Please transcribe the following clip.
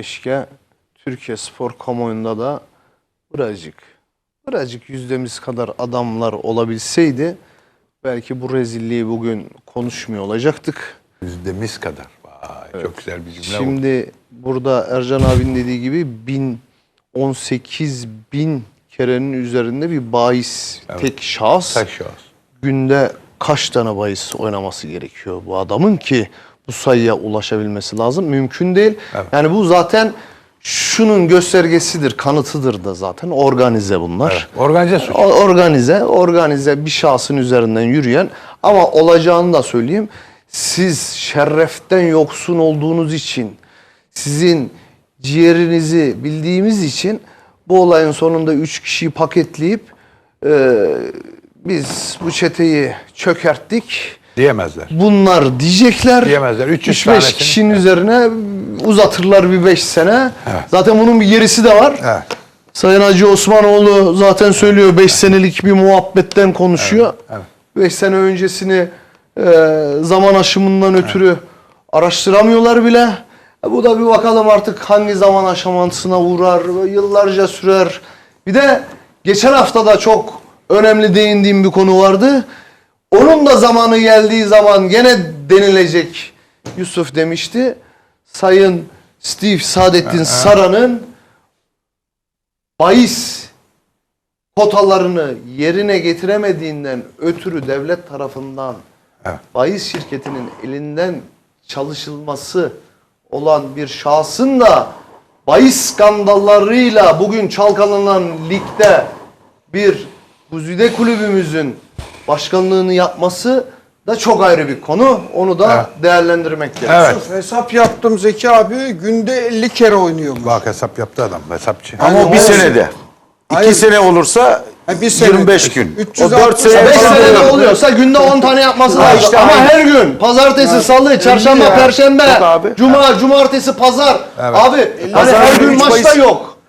Keşke Türkiye spor kamuoyunda da birazcık, birazcık yüzdemiz kadar adamlar olabilseydi belki bu rezilliği bugün konuşmuyor olacaktık. Yüzdemiz kadar. Vay, Çok güzel bir cümle. Şimdi burada Ercan abinin dediği gibi bin 18 bin kerenin üzerinde bir bahis tek şahıs Tek şahıs. günde kaç tane bahis oynaması gerekiyor bu adamın ki bu sayıya ulaşabilmesi lazım. Mümkün değil. Evet. Yani bu zaten şunun göstergesidir, kanıtıdır da zaten organize bunlar. Evet, organize suç. O- Organize, organize bir şahsın üzerinden yürüyen ama olacağını da söyleyeyim. Siz şereften yoksun olduğunuz için, sizin ciğerinizi bildiğimiz için bu olayın sonunda üç kişiyi paketleyip e, biz bu çeteyi çökerttik. Diyemezler. Bunlar diyecekler. Diyemezler. 300 3-5 tanesini- kişinin üzerine uzatırlar bir 5 sene. Zaten bunun bir gerisi de var. Evet. Sayın Hacı Osmanoğlu zaten söylüyor 5 senelik bir muhabbetten konuşuyor. evet. 5 sene öncesini e, zaman aşımından ötürü araştıramıyorlar bile. E, bu da bir bakalım artık hangi zaman aşamasına uğrar, yıllarca sürer. Bir de geçen hafta da çok önemli değindiğim bir konu vardı. Onun da zamanı geldiği zaman gene denilecek. Yusuf demişti. Sayın Steve Saadettin Saran'ın bahis kotalarını yerine getiremediğinden ötürü devlet tarafından Evet. bahis şirketinin elinden çalışılması olan bir şahsın da bahis skandallarıyla bugün çalkalanan ligde bir Güzide kulübümüzün başkanlığını yapması da çok ayrı bir konu. Onu da Evet. değerlendirmek gerekiyor. Evet. Hesap yaptım Zeki abi. Günde 50 kere oynuyormuş. Bak hesap yaptı adam. Hesapçı. Ama Yani o bir senede. Hayır. İki sene olursa Ha, bir sene. 25 gün. O 360 4 sene Beş Tamam. senede oluyorsa günde 10 tane yapması Ha, lazım. işte Ama aynı. her gün pazartesi, salı, çarşamba, ya. perşembe, Yok abi. cuma, cumartesi, pazar. Abi hani Pazar her günü gün üç bahis- yok.